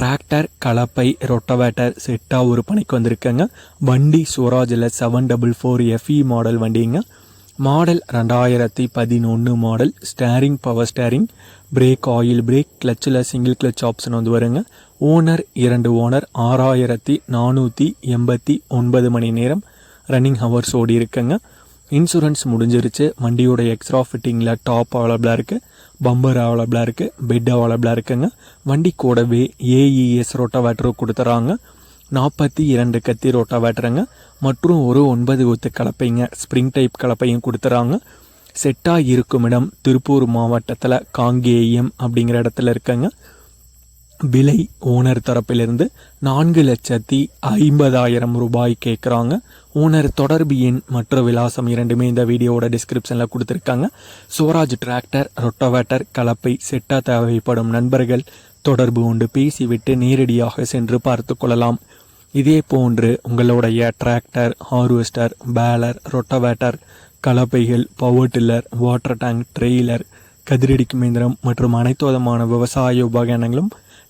Tractor கலப்பை rotavator செட்டாக ஒரு பணிக்கு வந்திருக்கேங்க. வண்டி சுவராஜில் seven double four FE model வண்டிங்க. மாடல் ரெண்டாயிரத்தி பதினொன்று model steering power steering brake oil brake கிளச்சில் single clutch option வந்து வருங்க. ஓனர் இரண்டு ஓனர் ஆறாயிரத்தி நானூற்றி எண்பத்தி ஒன்பது மணி நேரம் ரன்னிங் ஹவர்ஸ் ஓடி இருக்குங்க. இன்சூரன்ஸ் முடிஞ்சிருச்சு. வண்டியோட எக்ஸ்ட்ரா ஃபிட்டிங்கில் டாப் அவைலபிளாக இருக்குது பம்பர் அவைலபிளாக இருக்குது பெட் அவைலபிளாக இருக்குங்க. வண்டி கூடவே ஏஇஎஸ் ரோட்டாவேட்டரும் கொடுத்துறாங்க. நாற்பத்தி இரண்டு கத்தி ரோட்டாவேட்டருங்க மற்றும் ஒரு ஒன்பது ஒத்து கலப்பைங்க ஸ்ப்ரிங் டைப் கலப்பையும் கொடுத்துறாங்க. செட்டாக இருக்கும் இடம் திருப்பூர் மாவட்டத்தில் காங்கேயம் அப்படிங்கிற இடத்துல இருக்குங்க. விலை ஓனர் தரப்பிலிருந்து நான்கு லட்சத்தி ஐம்பதாயிரம் ரூபாய் கேட்குறாங்க ஓனர் தொடர்பு எண் மற்ற விலாசம் இரண்டுமே இந்த வீடியோவோட டிஸ்கிரிப்ஷனில் கொடுத்துருக்காங்க. சுவராஜ் டிராக்டர் ரொட்டோவேட்டர் கலப்பை செட்டா தேவைப்படும் நண்பர்கள் தொடர்பு கொண்டு பேசிவிட்டு நேரடியாக சென்று பார்த்து கொள்ளலாம். இதே போன்று உங்களுடைய tractor harvester baler rotavator கலப்பைகள் power tiller water tank trailer கதிரடிக்கும் இயந்திரம் மற்றும் அனைத்து விதமான விவசாய உபகரணங்களும்